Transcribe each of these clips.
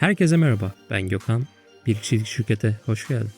Herkese merhaba, ben Gökhan. Bir kişilik şirkete hoş geldin.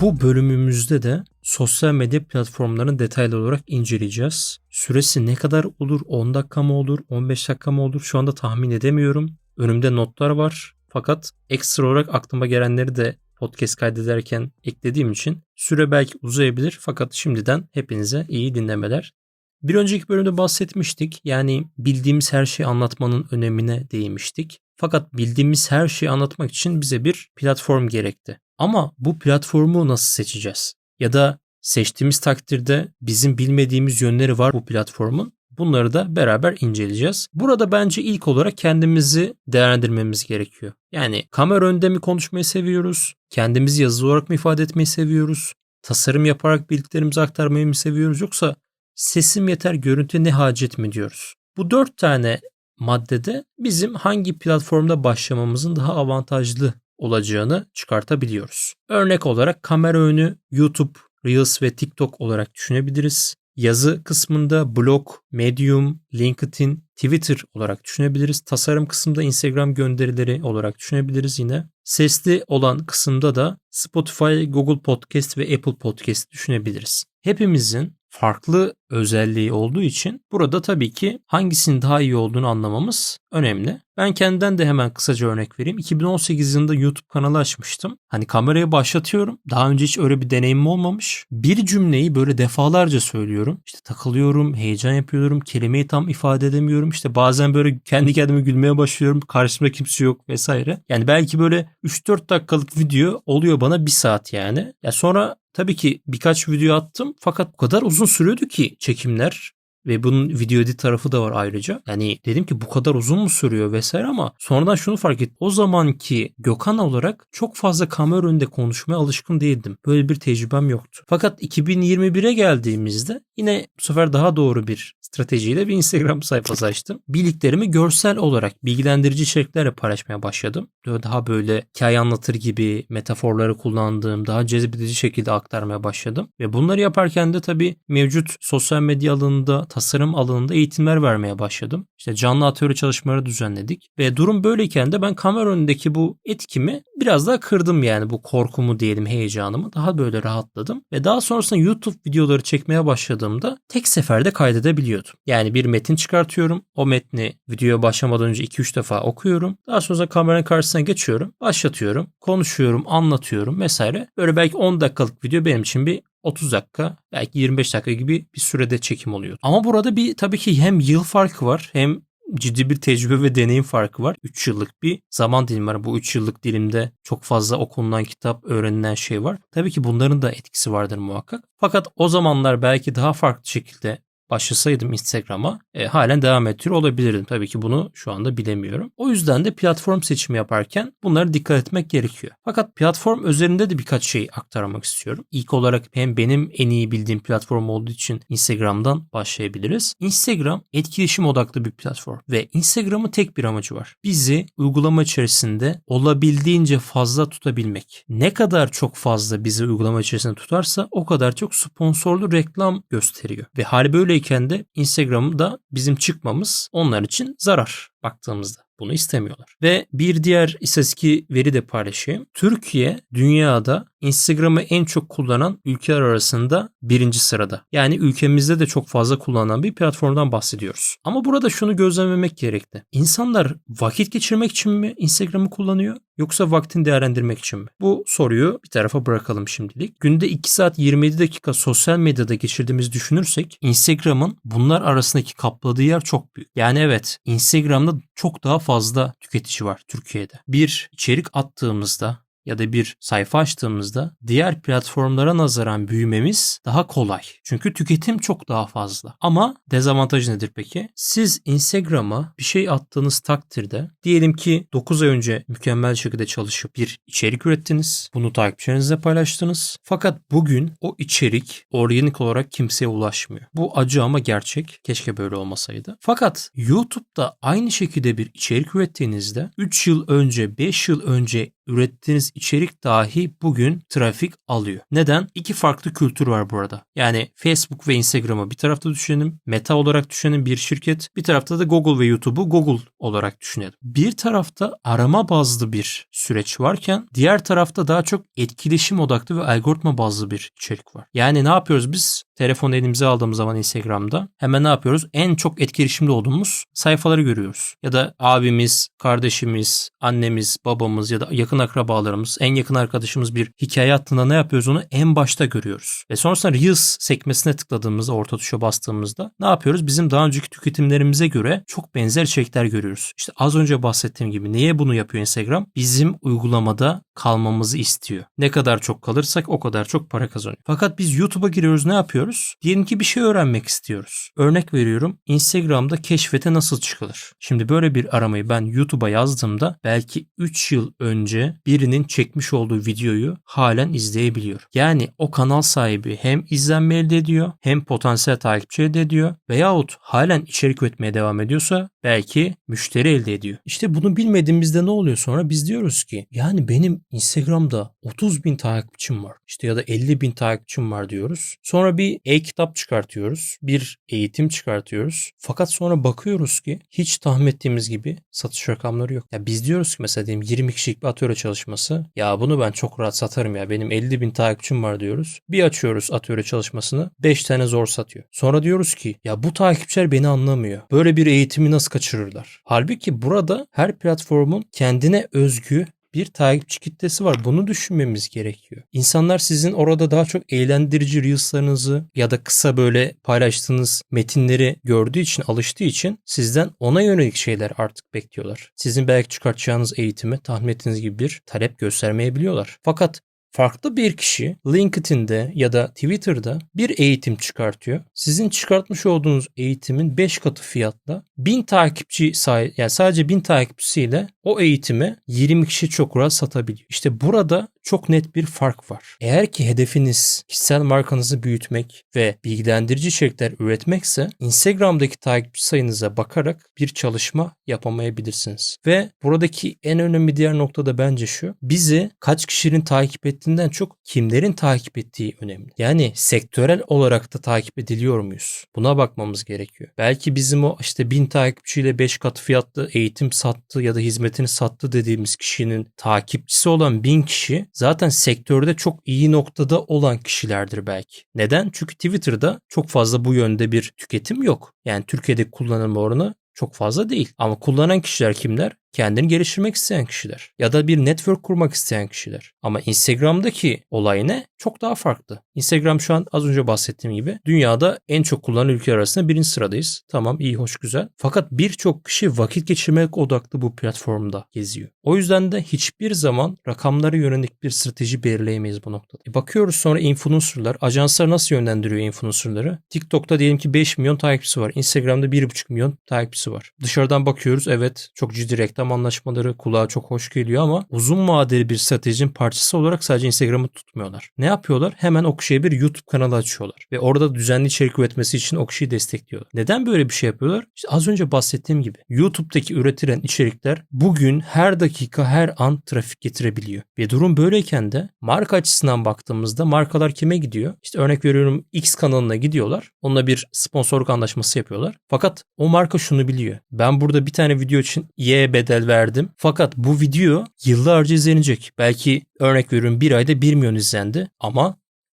Bu bölümümüzde de sosyal medya platformlarını detaylı olarak inceleyeceğiz. Süresi ne kadar olur? 10 dakika mı olur? 15 dakika mı olur? Şu anda tahmin edemiyorum. Önümde notlar var. Fakat ekstra olarak aklıma gelenleri de podcast kaydederken eklediğim için süre belki uzayabilir fakat şimdiden hepinize iyi dinlemeler. Bir önceki bölümde bahsetmiştik. Yani bildiğimiz her şeyi anlatmanın önemine değinmiştik. Fakat bildiğimiz her şeyi anlatmak için bize bir platform gerekti. Ama bu platformu nasıl seçeceğiz? Ya da seçtiğimiz takdirde bizim bilmediğimiz yönleri var bu platformun. Bunları da beraber inceleyeceğiz. Burada bence ilk olarak kendimizi değerlendirmemiz gerekiyor. Yani kamera önünde mi konuşmayı seviyoruz? Kendimizi yazılı olarak mı ifade etmeyi seviyoruz? Tasarım yaparak bildiklerimizi aktarmayı mı seviyoruz? Yoksa sesim yeter görüntü ne hacet mi diyoruz? Bu dört tane maddede bizim hangi platformda başlamamızın daha avantajlı olacağını çıkartabiliyoruz. Örnek olarak kamera önü YouTube, Reels ve TikTok olarak düşünebiliriz. Yazı kısmında blog, Medium, LinkedIn, Twitter olarak düşünebiliriz. Tasarım kısmında Instagram gönderileri olarak düşünebiliriz yine. Sesli olan kısımda da Spotify, Google Podcast ve Apple Podcast düşünebiliriz. Hepimizin farklı özelliği olduğu için burada tabii ki hangisinin daha iyi olduğunu anlamamız önemli. Ben kendimden de hemen kısaca örnek vereyim. 2018 yılında YouTube kanalı açmıştım. Hani kameraya başlatıyorum. Daha önce hiç öyle bir deneyimim olmamış. Bir cümleyi böyle defalarca söylüyorum. İşte takılıyorum, heyecan yapıyorum, kelimeyi tam ifade edemiyorum. İşte bazen böyle kendi kendime gülmeye başlıyorum. Karşımda kimse yok vesaire. Yani belki böyle 3-4 dakikalık video oluyor bana bir saat yani. Ya sonra Tabii ki birkaç video attım fakat o kadar uzun sürüyordu ki çekimler ve bunun video edit tarafı da var ayrıca. Yani dedim ki bu kadar uzun mu sürüyor vesaire ama sonradan şunu fark ettim. O zamanki Gökhan olarak çok fazla kamera önünde konuşmaya alışkın değildim. Böyle bir tecrübem yoktu. Fakat 2021'e geldiğimizde yine bu sefer daha doğru bir stratejiyle bir Instagram sayfası açtım. Bildiklerimi görsel olarak bilgilendirici içeriklerle paylaşmaya başladım. Daha böyle hikaye anlatır gibi metaforları kullandığım, daha cezbedici şekilde aktarmaya başladım. Ve bunları yaparken de tabii mevcut sosyal medya alanında tasarım alanında eğitimler vermeye başladım. İşte canlı atölye çalışmaları düzenledik ve durum böyleyken de ben kamera önündeki bu etkimi biraz daha kırdım yani bu korkumu diyelim heyecanımı daha böyle rahatladım ve daha sonrasında YouTube videoları çekmeye başladığımda tek seferde kaydedebiliyordum. Yani bir metin çıkartıyorum. O metni videoya başlamadan önce 2-3 defa okuyorum. Daha sonra kameranın karşısına geçiyorum. Başlatıyorum. Konuşuyorum, anlatıyorum vesaire. Böyle belki 10 dakikalık video benim için bir 30 dakika belki 25 dakika gibi bir sürede çekim oluyor. Ama burada bir tabii ki hem yıl farkı var hem ciddi bir tecrübe ve deneyim farkı var. 3 yıllık bir zaman dilimi var. Bu 3 yıllık dilimde çok fazla okunan kitap, öğrenilen şey var. Tabii ki bunların da etkisi vardır muhakkak. Fakat o zamanlar belki daha farklı şekilde başlasaydım Instagram'a e, halen devam ettiriyor olabilirdim. Tabii ki bunu şu anda bilemiyorum. O yüzden de platform seçimi yaparken bunlara dikkat etmek gerekiyor. Fakat platform üzerinde de birkaç şey aktarmak istiyorum. İlk olarak hem benim en iyi bildiğim platform olduğu için Instagram'dan başlayabiliriz. Instagram etkileşim odaklı bir platform ve Instagram'ın tek bir amacı var. Bizi uygulama içerisinde olabildiğince fazla tutabilmek. Ne kadar çok fazla bizi uygulama içerisinde tutarsa o kadar çok sponsorlu reklam gösteriyor. Ve hal böyle böyleyken de Instagram'da bizim çıkmamız onlar için zarar baktığımızda. Bunu istemiyorlar. Ve bir diğer istatistik veri de paylaşayım. Türkiye dünyada Instagram'ı en çok kullanan ülkeler arasında birinci sırada. Yani ülkemizde de çok fazla kullanılan bir platformdan bahsediyoruz. Ama burada şunu gözlemlemek gerekli. İnsanlar vakit geçirmek için mi Instagram'ı kullanıyor yoksa vaktini değerlendirmek için mi? Bu soruyu bir tarafa bırakalım şimdilik. Günde 2 saat 27 dakika sosyal medyada geçirdiğimizi düşünürsek Instagram'ın bunlar arasındaki kapladığı yer çok büyük. Yani evet Instagram'da çok daha fazla tüketici var Türkiye'de. Bir içerik attığımızda ya da bir sayfa açtığımızda diğer platformlara nazaran büyümemiz daha kolay. Çünkü tüketim çok daha fazla. Ama dezavantajı nedir peki? Siz Instagram'a bir şey attığınız takdirde diyelim ki 9 ay önce mükemmel şekilde çalışıp bir içerik ürettiniz. Bunu takipçilerinizle paylaştınız. Fakat bugün o içerik organik olarak kimseye ulaşmıyor. Bu acı ama gerçek. Keşke böyle olmasaydı. Fakat YouTube'da aynı şekilde bir içerik ürettiğinizde 3 yıl önce 5 yıl önce ürettiğiniz içerik dahi bugün trafik alıyor. Neden? İki farklı kültür var burada. Yani Facebook ve Instagram'ı bir tarafta düşünelim. Meta olarak düşünelim bir şirket. Bir tarafta da Google ve YouTube'u Google olarak düşünelim. Bir tarafta arama bazlı bir süreç varken diğer tarafta daha çok etkileşim odaklı ve algoritma bazlı bir içerik var. Yani ne yapıyoruz biz? Telefonu elimize aldığımız zaman Instagram'da hemen ne yapıyoruz? En çok etkileşimde olduğumuz sayfaları görüyoruz. Ya da abimiz, kardeşimiz, annemiz, babamız ya da yakın akrabalarımız, en yakın arkadaşımız bir hikaye attığında ne yapıyoruz onu en başta görüyoruz. Ve sonrasında Reels sekmesine tıkladığımızda, orta tuşa bastığımızda ne yapıyoruz? Bizim daha önceki tüketimlerimize göre çok benzer içerikler görüyoruz. İşte az önce bahsettiğim gibi niye bunu yapıyor Instagram? Bizim uygulamada kalmamızı istiyor. Ne kadar çok kalırsak o kadar çok para kazanıyor. Fakat biz YouTube'a giriyoruz ne yapıyoruz? Diyelim ki bir şey öğrenmek istiyoruz. Örnek veriyorum Instagram'da keşfete nasıl çıkılır? Şimdi böyle bir aramayı ben YouTube'a yazdığımda belki 3 yıl önce birinin çekmiş olduğu videoyu halen izleyebiliyor. Yani o kanal sahibi hem izlenme elde ediyor hem potansiyel takipçi elde ediyor veyahut halen içerik üretmeye devam ediyorsa belki müşteri elde ediyor. İşte bunu bilmediğimizde ne oluyor sonra? Biz diyoruz ki yani benim Instagram'da 30 bin takipçim var. İşte ya da 50 bin takipçim var diyoruz. Sonra bir e-kitap çıkartıyoruz. Bir eğitim çıkartıyoruz. Fakat sonra bakıyoruz ki hiç tahmin ettiğimiz gibi satış rakamları yok. Ya biz diyoruz ki mesela diyelim 20 kişilik bir atölye çalışması. Ya bunu ben çok rahat satarım ya. Benim 50 bin takipçim var diyoruz. Bir açıyoruz atölye çalışmasını. 5 tane zor satıyor. Sonra diyoruz ki ya bu takipçiler beni anlamıyor. Böyle bir eğitimi nasıl kaçırırlar? Halbuki burada her platformun kendine özgü bir takipçi kitlesi var. Bunu düşünmemiz gerekiyor. İnsanlar sizin orada daha çok eğlendirici reelslarınızı ya da kısa böyle paylaştığınız metinleri gördüğü için, alıştığı için sizden ona yönelik şeyler artık bekliyorlar. Sizin belki çıkartacağınız eğitimi tahmin ettiğiniz gibi bir talep göstermeyebiliyorlar. Fakat farklı bir kişi LinkedIn'de ya da Twitter'da bir eğitim çıkartıyor. Sizin çıkartmış olduğunuz eğitimin 5 katı fiyatla 1000 takipçi say yani sadece 1000 takipçisiyle o eğitimi 20 kişi çok rahat satabiliyor. İşte burada çok net bir fark var. Eğer ki hedefiniz kişisel markanızı büyütmek ve bilgilendirici içerikler üretmekse Instagram'daki takipçi sayınıza bakarak bir çalışma yapamayabilirsiniz. Ve buradaki en önemli diğer nokta da bence şu. Bizi kaç kişinin takip ettiğinden çok kimlerin takip ettiği önemli. Yani sektörel olarak da takip ediliyor muyuz? Buna bakmamız gerekiyor. Belki bizim o işte bin takipçiyle 5 kat fiyatlı eğitim sattı ya da hizmetini sattı dediğimiz kişinin takipçisi olan bin kişi zaten sektörde çok iyi noktada olan kişilerdir belki. Neden? Çünkü Twitter'da çok fazla bu yönde bir tüketim yok. Yani Türkiye'de kullanılma oranı çok fazla değil. Ama kullanan kişiler kimler? Kendini geliştirmek isteyen kişiler ya da bir network kurmak isteyen kişiler. Ama Instagram'daki olay ne? Çok daha farklı. Instagram şu an az önce bahsettiğim gibi dünyada en çok kullanılan ülkeler arasında birinci sıradayız. Tamam iyi hoş güzel. Fakat birçok kişi vakit geçirmek odaklı bu platformda geziyor. O yüzden de hiçbir zaman rakamlara yönelik bir strateji belirleyemeyiz bu noktada. E bakıyoruz sonra influencerlar, ajanslar nasıl yönlendiriyor influencerları? TikTok'ta diyelim ki 5 milyon takipçisi var. Instagram'da 1,5 milyon takipçisi var. Dışarıdan bakıyoruz evet çok ciddi reklam anlaşmaları kulağa çok hoş geliyor ama uzun vadeli bir stratejinin parçası olarak sadece Instagram'ı tutmuyorlar. Ne yapıyorlar? Hemen o kişiye bir YouTube kanalı açıyorlar. Ve orada düzenli içerik üretmesi için o kişiyi destekliyorlar. Neden böyle bir şey yapıyorlar? İşte az önce bahsettiğim gibi YouTube'daki üretilen içerikler bugün her dakika her an trafik getirebiliyor. Ve durum böyleyken de marka açısından baktığımızda markalar kime gidiyor? İşte örnek veriyorum X kanalına gidiyorlar. Onunla bir sponsorluk anlaşması yapıyorlar. Fakat o marka şunu biliyor. Ben burada bir tane video için Y bedel bedel verdim. Fakat bu video yıllarca izlenecek. Belki örnek veriyorum bir ayda 1 milyon izlendi ama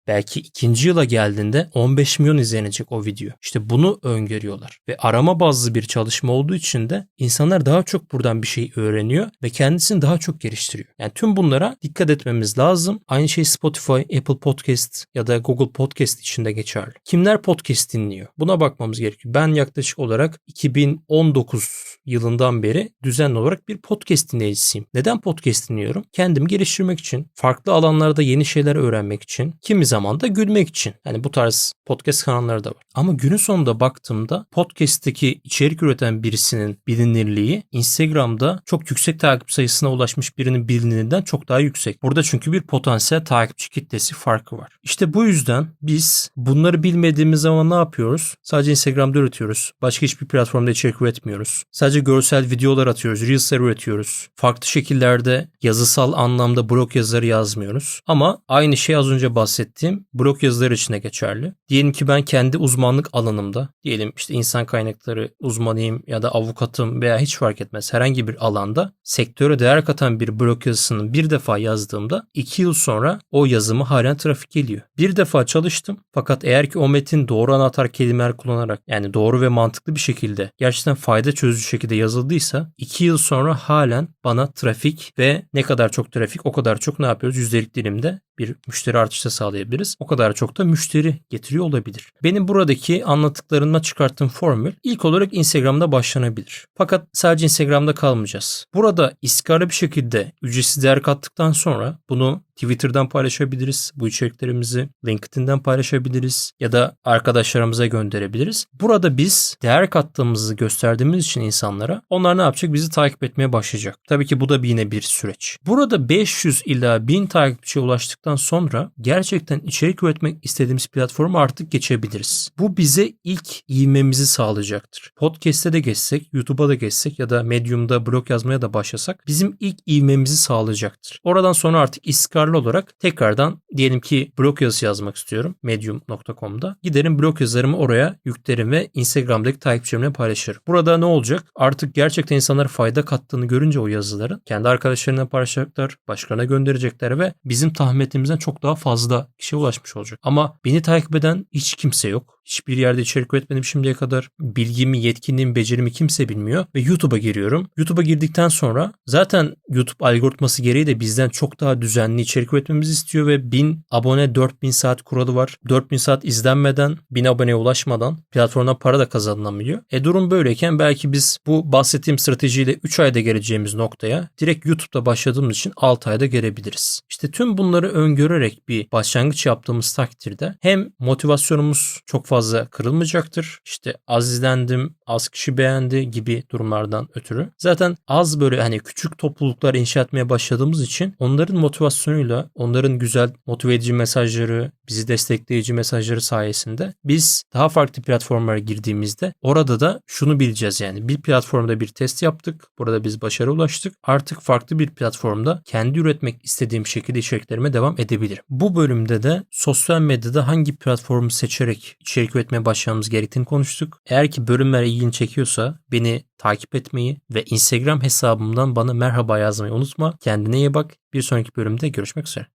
belki ikinci yıla geldiğinde 15 milyon izlenecek o video. İşte bunu öngörüyorlar. Ve arama bazlı bir çalışma olduğu için de insanlar daha çok buradan bir şey öğreniyor ve kendisini daha çok geliştiriyor. Yani tüm bunlara dikkat etmemiz lazım. Aynı şey Spotify, Apple Podcast ya da Google Podcast için de geçerli. Kimler podcast dinliyor? Buna bakmamız gerekiyor. Ben yaklaşık olarak 2019 yılından beri düzenli olarak bir podcast dinleyicisiyim. Neden podcast dinliyorum? Kendimi geliştirmek için, farklı alanlarda yeni şeyler öğrenmek için, kimi zaman zamanda gülmek için. Yani bu tarz podcast kanalları da var. Ama günün sonunda baktığımda podcast'teki içerik üreten birisinin bilinirliği Instagram'da çok yüksek takip sayısına ulaşmış birinin bilinirliğinden çok daha yüksek. Burada çünkü bir potansiyel takipçi kitlesi farkı var. İşte bu yüzden biz bunları bilmediğimiz zaman ne yapıyoruz? Sadece Instagram'da üretiyoruz. Başka hiçbir platformda içerik üretmiyoruz. Sadece görsel videolar atıyoruz, reels'ler üretiyoruz. Farklı şekillerde yazısal anlamda blog yazıları yazmıyoruz. Ama aynı şey az önce bahsettiğim blog yazıları için de geçerli. Diyelim ki ben kendi uzmanlık alanımda, diyelim işte insan kaynakları uzmanıyım ya da avukatım veya hiç fark etmez herhangi bir alanda sektöre değer katan bir blog yazısını bir defa yazdığımda iki yıl sonra o yazımı halen trafik geliyor. Bir defa çalıştım fakat eğer ki o metin doğru anahtar kelimeler kullanarak yani doğru ve mantıklı bir şekilde gerçekten fayda çözücü şekilde yazıldıysa iki yıl sonra halen bana trafik ve ne kadar çok trafik o kadar çok ne yapıyoruz? Yüzdelik dilimde bir müşteri artışı sağlayabiliriz. O kadar çok da müşteri getiriyor olabilir. Benim buradaki anlattıklarımda çıkarttığım formül ilk olarak Instagram'da başlanabilir. Fakat sadece Instagram'da kalmayacağız. Burada istikrarlı bir şekilde ücretsiz değer kattıktan sonra bunu Twitter'dan paylaşabiliriz bu içeriklerimizi, LinkedIn'den paylaşabiliriz ya da arkadaşlarımıza gönderebiliriz. Burada biz değer kattığımızı gösterdiğimiz için insanlara onlar ne yapacak? Bizi takip etmeye başlayacak. Tabii ki bu da yine bir süreç. Burada 500 ila 1000 takipçiye ulaştıktan sonra gerçekten içerik üretmek istediğimiz platformu artık geçebiliriz. Bu bize ilk ivmemizi sağlayacaktır. Podcast'te de geçsek, YouTube'a da geçsek ya da Medium'da blog yazmaya da başlasak bizim ilk ivmemizi sağlayacaktır. Oradan sonra artık istikrarlı olarak tekrardan diyelim ki blog yazısı yazmak istiyorum medium.com'da. Giderim blog yazılarımı oraya yüklerim ve Instagram'daki takipçilerimle paylaşırım. Burada ne olacak? Artık gerçekten insanlara fayda kattığını görünce o yazıların kendi arkadaşlarına paylaşacaklar, başkalarına gönderecekler ve bizim tahmin ettiğimizden çok daha fazla kişiye ulaşmış olacak. Ama beni takip eden hiç kimse yok. Hiçbir yerde içerik üretmedim şimdiye kadar. Bilgimi, yetkinliğimi, becerimi kimse bilmiyor. Ve YouTube'a giriyorum. YouTube'a girdikten sonra zaten YouTube algoritması gereği de bizden çok daha düzenli içerik üretmemizi istiyor ve 1000 abone 4000 saat kuralı var. 4000 saat izlenmeden 1000 aboneye ulaşmadan platformdan para da kazanılabiliyor. E durum böyleyken belki biz bu bahsettiğim stratejiyle 3 ayda geleceğimiz noktaya direkt YouTube'da başladığımız için 6 ayda gelebiliriz. İşte tüm bunları öngörerek bir başlangıç yaptığımız takdirde hem motivasyonumuz çok fazla kırılmayacaktır. İşte az izlendim, az kişi beğendi gibi durumlardan ötürü. Zaten az böyle hani küçük topluluklar inşa etmeye başladığımız için onların motivasyonuyla, onların güzel motive edici mesajları, bizi destekleyici mesajları sayesinde biz daha farklı platformlara girdiğimizde orada da şunu bileceğiz yani bir platformda bir test yaptık. Burada biz başarı ulaştık. Artık farklı bir platformda kendi üretmek istediğim şekilde içeriklerime devam edebilirim. Bu bölümde de sosyal medyada hangi platformu seçerek içerik üretmeye başlamamız gerektiğini konuştuk. Eğer ki bölümler ilgini çekiyorsa beni takip etmeyi ve Instagram hesabımdan bana merhaba yazmayı unutma. Kendine iyi bak. Bir sonraki bölümde görüşmek üzere.